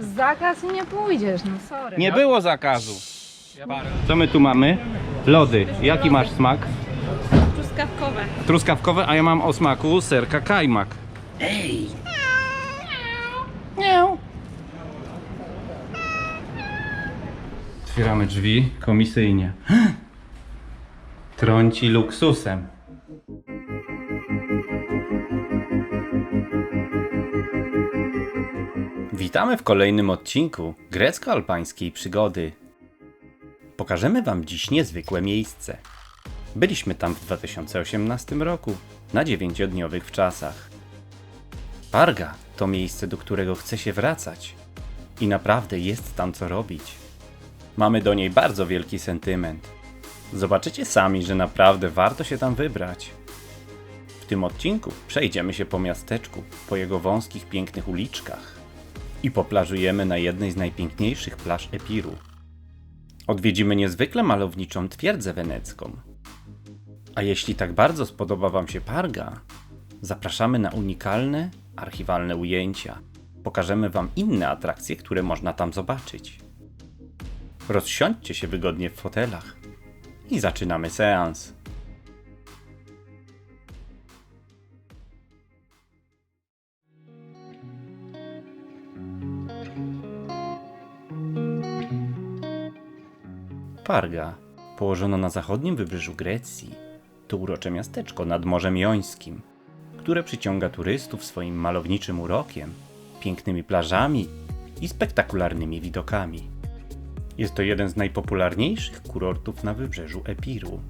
Zakaz i nie pójdziesz, no sorry. Nie było zakazu. Co my tu mamy? Lody. Jaki masz smak? Truskawkowe. Truskawkowe, a ja mam o smaku serka kajmak. Ej! Miau. Otwieramy drzwi komisyjnie. Trąci luksusem. Witamy w kolejnym odcinku grecko-albańskiej przygody. Pokażemy Wam dziś niezwykłe miejsce. Byliśmy tam w 2018 roku, na dziewięciodniowych wczasach. Parga to miejsce, do którego chce się wracać. I naprawdę jest tam co robić. Mamy do niej bardzo wielki sentyment. Zobaczycie sami, że naprawdę warto się tam wybrać. W tym odcinku przejdziemy się po miasteczku, po jego wąskich, pięknych uliczkach i poplażujemy na jednej z najpiękniejszych plaż Epiru. Odwiedzimy niezwykle malowniczą twierdzę wenecką. A jeśli tak bardzo spodoba Wam się Parga, zapraszamy na unikalne, archiwalne ujęcia. Pokażemy Wam inne atrakcje, które można tam zobaczyć. Rozsiądźcie się wygodnie w fotelach i zaczynamy seans. Parga, położona na zachodnim wybrzeżu Grecji, to urocze miasteczko nad Morzem Jońskim, które przyciąga turystów swoim malowniczym urokiem, pięknymi plażami i spektakularnymi widokami. Jest to jeden z najpopularniejszych kurortów na wybrzeżu Epiru.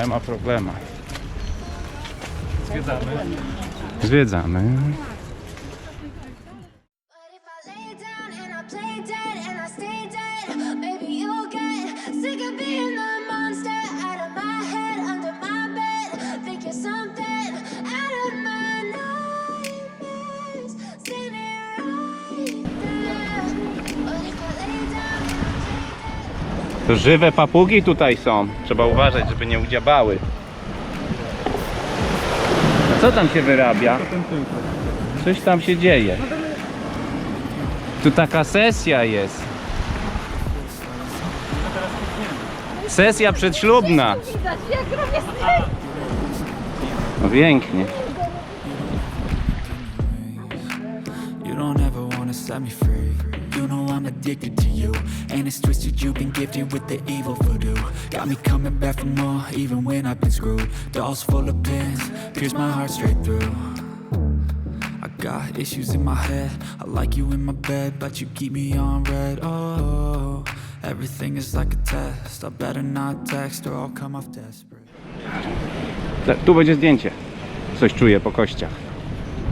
Nie ma problemu. Zwiedzamy. Zwiedzamy. To żywe papugi tutaj są. Trzeba uważać, żeby nie udziabały. A co tam się wyrabia? Coś tam się dzieje. Tu taka sesja jest. Sesja przedślubna. No pięknie. You don't ever wanna set me free. Addicted to you. And it's twisted, you've been gifted with the evil voodoo. Got me coming back for more, even when I've been screwed. Dolls full of pins, pierce my heart straight through. I got issues in my head. I like you in my bed, but you keep me on red. Oh, everything is like a test. I better not text or I'll come off desperate. Te- Tu będzie zdjęcie. Coś czuję po kościach.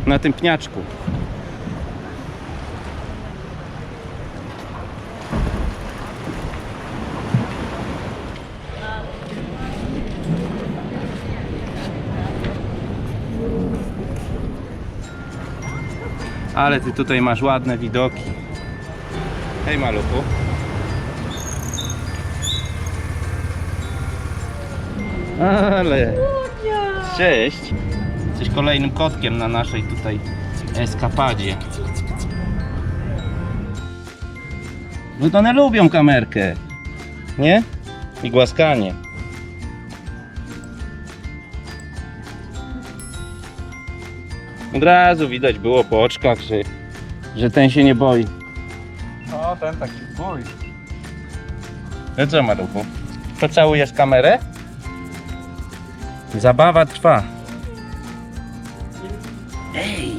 Na tym pniaczku. Ale ty tutaj masz ładne widoki. Hej maluchu. Ale. Cześć. Jesteś kolejnym kotkiem na naszej tutaj eskapadzie. No to one lubią kamerkę. Nie? I głaskanie. Od razu widać było po oczkach, że, że ten się nie boi. No, ten taki bój. No co maluchu? Pocałujesz kamerę? Zabawa trwa. Ej!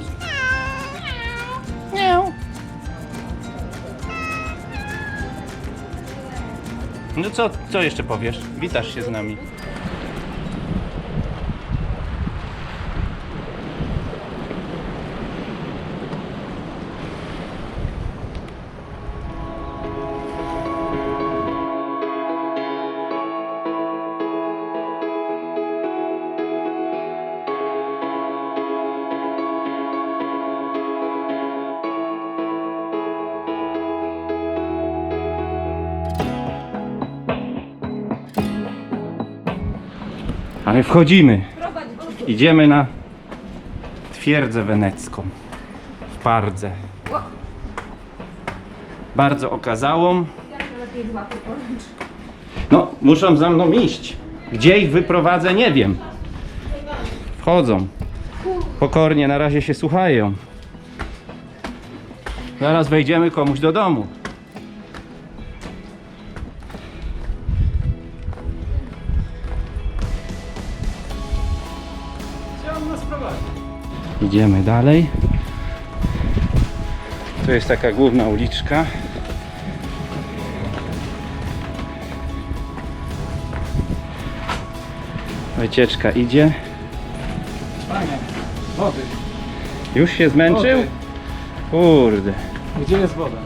No co, co jeszcze powiesz? Witasz się z nami. Wchodzimy. Idziemy na twierdzę wenecką. W Pardze. Bardzo okazałą. No, muszą za mną iść. Gdzie ich wyprowadzę, nie wiem. Wchodzą. Pokornie, na razie się słuchają. Zaraz wejdziemy komuś do domu. Idziemy dalej. Tu jest taka główna uliczka. Wycieczka idzie. Panie, wody. Już się zmęczył? Wody. Kurde. Gdzie jest woda?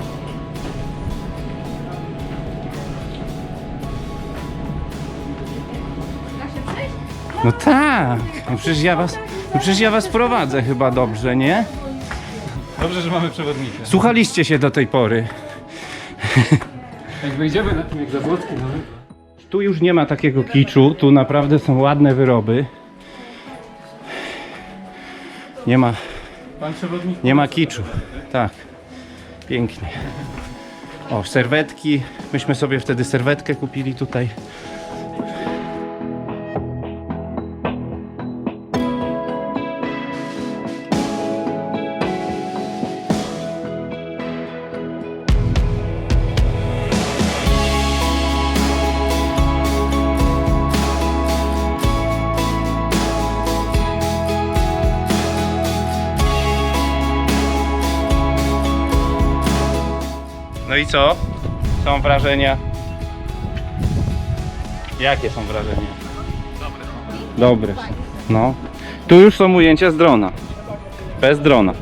No tak. No przecież ja was, no przecież ja was prowadzę chyba dobrze, nie? Dobrze, że mamy przewodnika. Słuchaliście się do tej pory. Jak wyjdziemy na tym jak Zabłocki, no Tu już nie ma takiego kiczu, tu naprawdę są ładne wyroby. Nie ma, pan przewodnik. nie ma kiczu. Tak. Pięknie. O, serwetki. Myśmy sobie wtedy serwetkę kupili tutaj. Co? Są wrażenia? Jakie są wrażenia? Dobre. Dobre. No. Tu już są ujęcia z drona. Bez drona.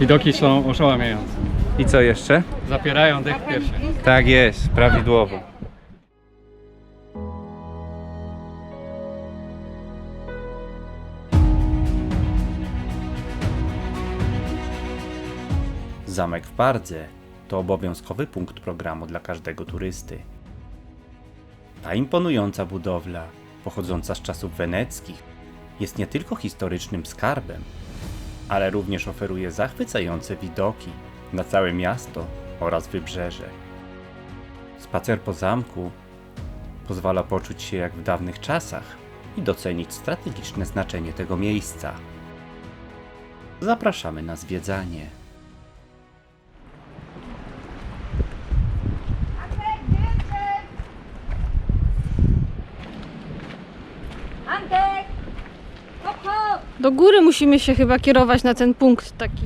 Widoki są oszałamiające. I co jeszcze? Zapierają dech w. Tak jest, prawidłowo. Zamek w Pardze to obowiązkowy punkt programu dla każdego turysty. Ta imponująca budowla, pochodząca z czasów weneckich, jest nie tylko historycznym skarbem, ale również oferuje zachwycające widoki na całe miasto oraz wybrzeże. Spacer po zamku pozwala poczuć się jak w dawnych czasach i docenić strategiczne znaczenie tego miejsca. Zapraszamy na zwiedzanie. Do góry musimy się chyba kierować na ten punkt taki.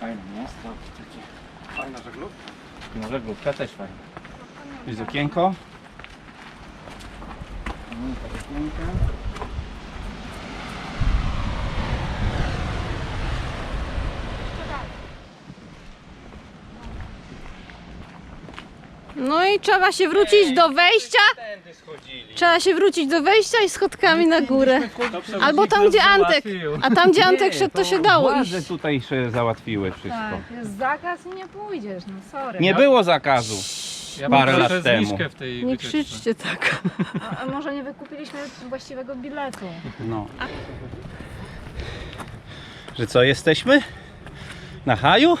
Fajne miasto, takie fajna żeglówka. No żeglówka też fajna. Jest okienko. Mm, to No i trzeba się wrócić do wejścia. Tędy schodzili. Trzeba się wrócić do wejścia i schodkami na górę. Albo tam gdzie Antek. A tam gdzie Antek szedł to się dało iść. Władze tutaj się załatwiły wszystko. Tak, jest zakaz i nie pójdziesz, no sorry. Nie było zakazu. Ja Parę mam lat trochę temu. zniżkę w tej Nie wycieczce. krzyczcie tak. A, a może nie wykupiliśmy właściwego biletu? No. Że co, jesteśmy? Na haju?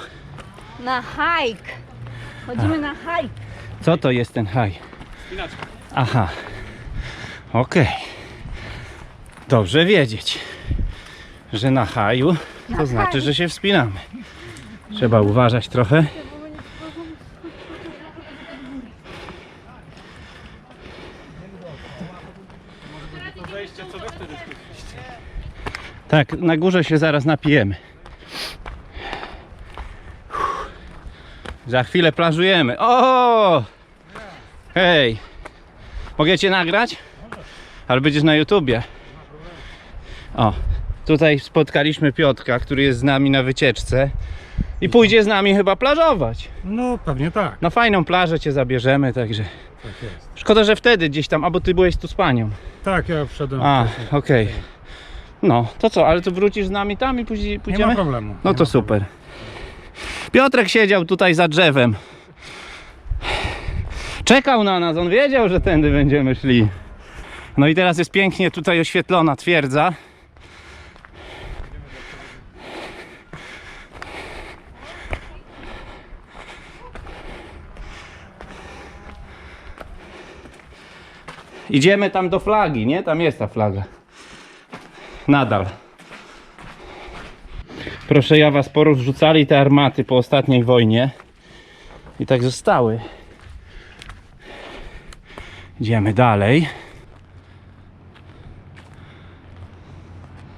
Na hike! Chodzimy na hike. Co to jest ten haj? Aha. Okej. Dobrze wiedzieć, że na haju to znaczy, że się wspinamy. Trzeba uważać trochę. Tak, na górze się zaraz napijemy. Za chwilę plażujemy. O! Hej! Mogę cię nagrać? Ale będziesz na YouTubie. O, tutaj spotkaliśmy Piotka, który jest z nami na wycieczce i pójdzie z nami chyba plażować. No pewnie tak. Na fajną plażę cię zabierzemy, także. Tak jest. Szkoda, że wtedy gdzieś tam, albo ty byłeś tu z panią. Tak, ja wszedłem A, wcześniej. okej. No, to co, ale to wrócisz z nami tam i później Nie ma pójdziemy? problemu. No nie to ma super. Piotrek siedział tutaj za drzewem. Czekał na nas, on wiedział, że tędy będziemy szli. No i teraz jest pięknie tutaj oświetlona twierdza. Idziemy tam do flagi, nie? Tam jest ta flaga. Nadal. Proszę ja was, porozrzucali te armaty po ostatniej wojnie. I tak zostały. Idziemy dalej.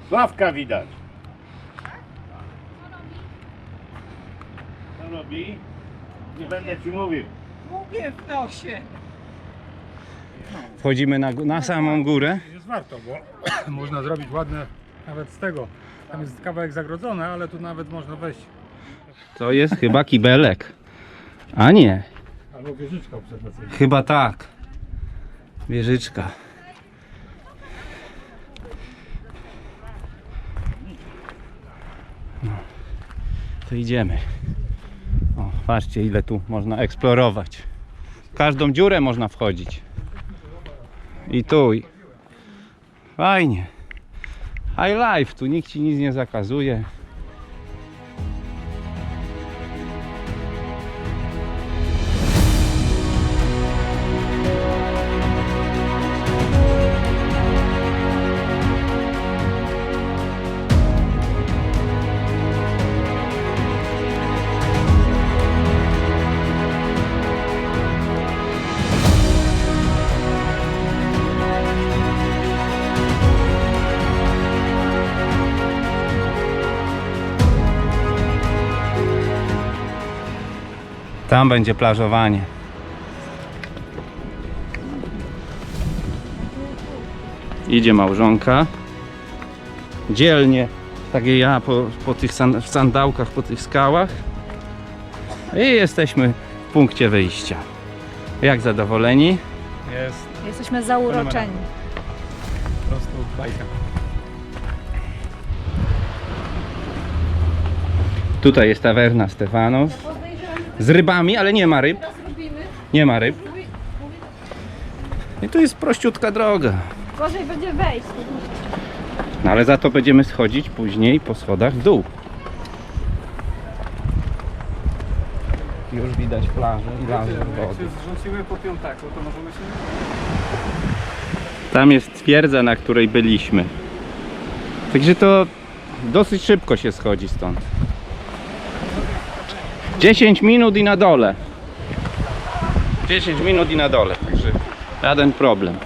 Sławka widać. Co robi? Nie będę ci mówił. Wchodzimy na, gó- na samą górę. Jest warto, bo można zrobić ładne nawet z tego. Tam jest kawałek zagrodzony, ale tu nawet można wejść. To jest chyba kibelek. A nie, Albo wieżyczka obserwacyjna. chyba tak. Wieżyczka. No, to idziemy. O, patrzcie ile tu można eksplorować. W każdą dziurę można wchodzić. I tu. i- Fajnie. High life, tu nikt ci nic nie zakazuje. Tam będzie plażowanie. Idzie małżonka. Dzielnie, tak jak ja, po, po tych san, w sandałkach, po tych skałach. I jesteśmy w punkcie wyjścia. Jak zadowoleni? Jest Jesteśmy zauroczeni. po prostu bajka. Tutaj jest tawerna Stefanos. Z rybami, ale nie ma ryb. Nie ma ryb. I tu jest prościutka droga. Gorzej będzie wejść. No ale za to będziemy schodzić później po schodach w dół. Już widać plażę i Jak wody. się zrzucimy po piątaku, to możemy się... Tam jest twierdza, na której byliśmy. Także to dosyć szybko się schodzi stąd. 10 minut i na dole. 10 minut i na dole, także żaden problem.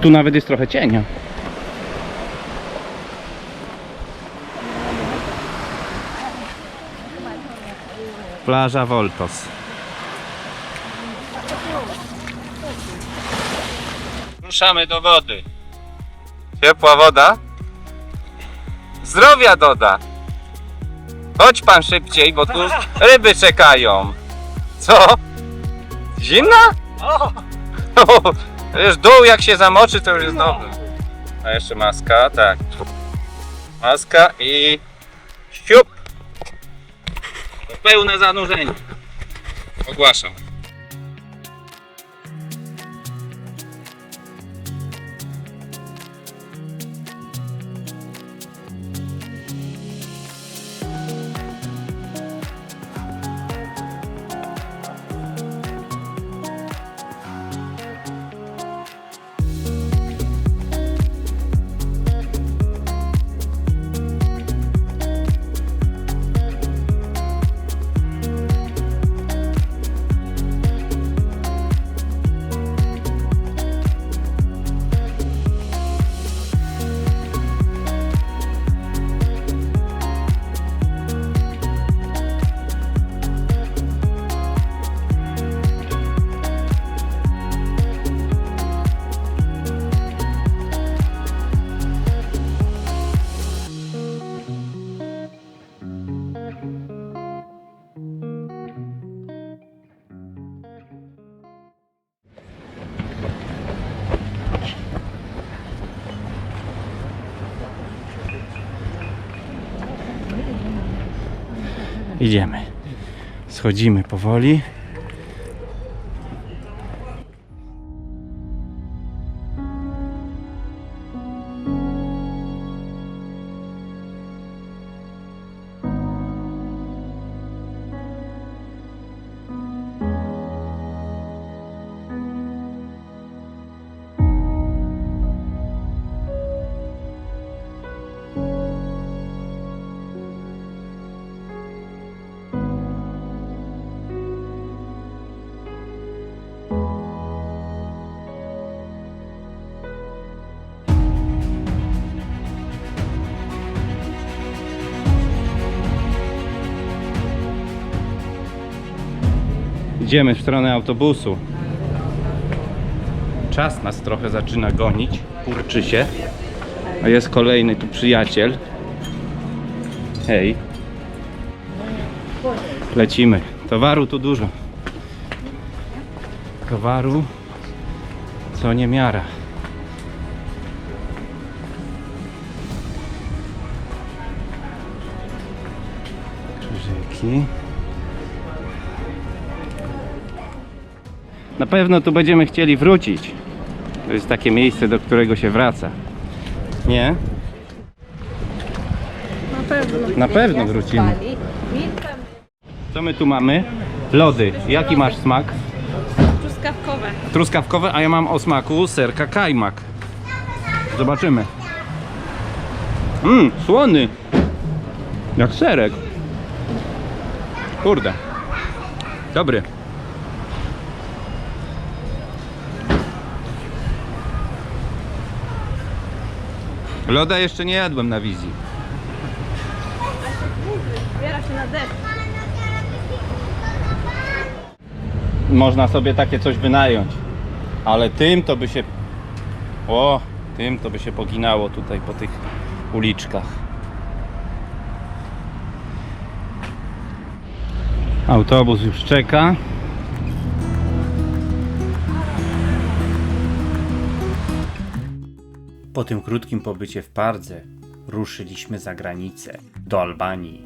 Tu nawet jest trochę cienia. Plaża Voltos. Ruszamy do wody. Ciepła woda. Zdrowia doda. Chodź pan szybciej, bo tu ryby czekają. Co? Zimna? O! Już dół jak się zamoczy, to już jest dobrze. A jeszcze maska, tak. Maska i siup. Pełne zanurzenie. Ogłaszam. Idziemy. Schodzimy powoli. Idziemy w stronę autobusu. Czas nas trochę zaczyna gonić, kurczy się. A jest kolejny tu przyjaciel. Hej. Lecimy. Towaru tu dużo. Towaru co nie miara. Krzyżyki. Na pewno tu będziemy chcieli wrócić. To jest takie miejsce, do którego się wraca. Nie? Na pewno. Na pewno wrócimy. Co my tu mamy? Lody. Jaki masz smak? Truskawkowe. Truskawkowe, a ja mam o smaku serka kajmak. Zobaczymy. Mmm, słony. Jak serek. Kurde. Dobry. Loda jeszcze nie jadłem na wizji. Zbiera się na deszcz. Można sobie takie coś wynająć. Ale tym to by się. O, tym to by się poginało tutaj po tych uliczkach. Autobus już czeka. Po tym krótkim pobycie w Pardze ruszyliśmy za granicę do Albanii.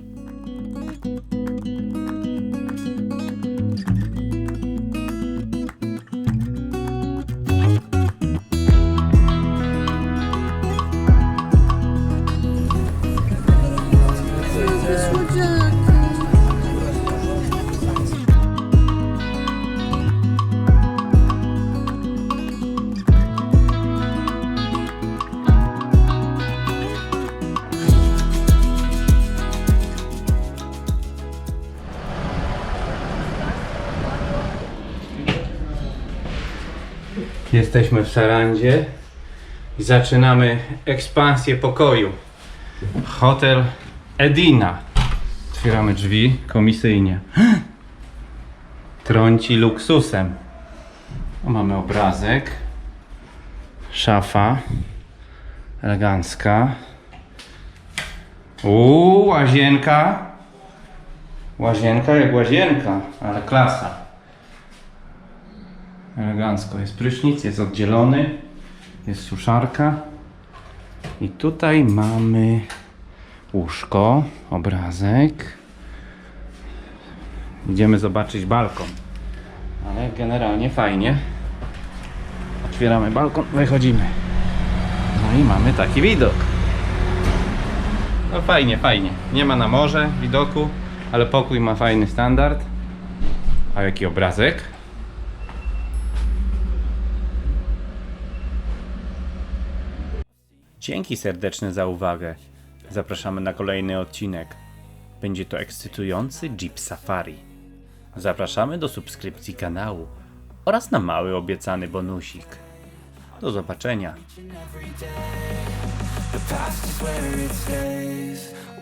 Jesteśmy w Sarandzie i zaczynamy ekspansję pokoju. Hotel Edina. Otwieramy drzwi komisyjnie. Trąci luksusem. O, mamy obrazek. Szafa. Elegancka. Uuu, łazienka. Łazienka jak łazienka, ale klasa. Elegancko. Jest prysznic, jest oddzielony. Jest suszarka. I tutaj mamy łóżko, obrazek. Idziemy zobaczyć balkon. Ale generalnie fajnie. Otwieramy balkon, wychodzimy. No i mamy taki widok. No fajnie, fajnie. Nie ma na morze widoku, ale pokój ma fajny standard. A jaki obrazek? Dzięki serdeczne za uwagę. Zapraszamy na kolejny odcinek. Będzie to ekscytujący Jeep Safari. Zapraszamy do subskrypcji kanału oraz na mały obiecany bonusik. Do zobaczenia.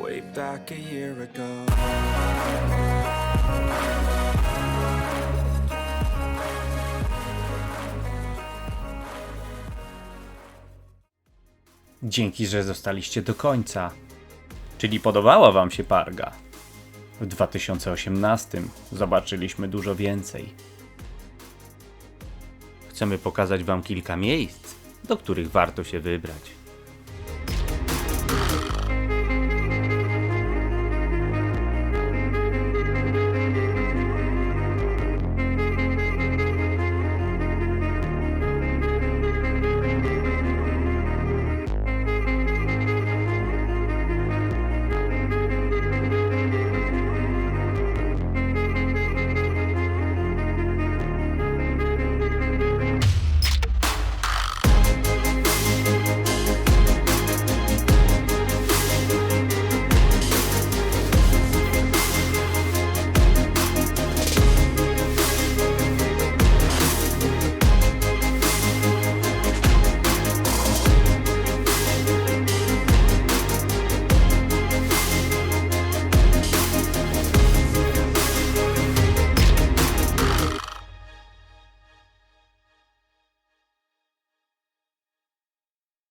Way back a year ago. Dzięki, że zostaliście do końca. Czyli podobała Wam się Parga? W 2018 zobaczyliśmy dużo więcej. Chcemy pokazać Wam kilka miejsc, do których warto się wybrać.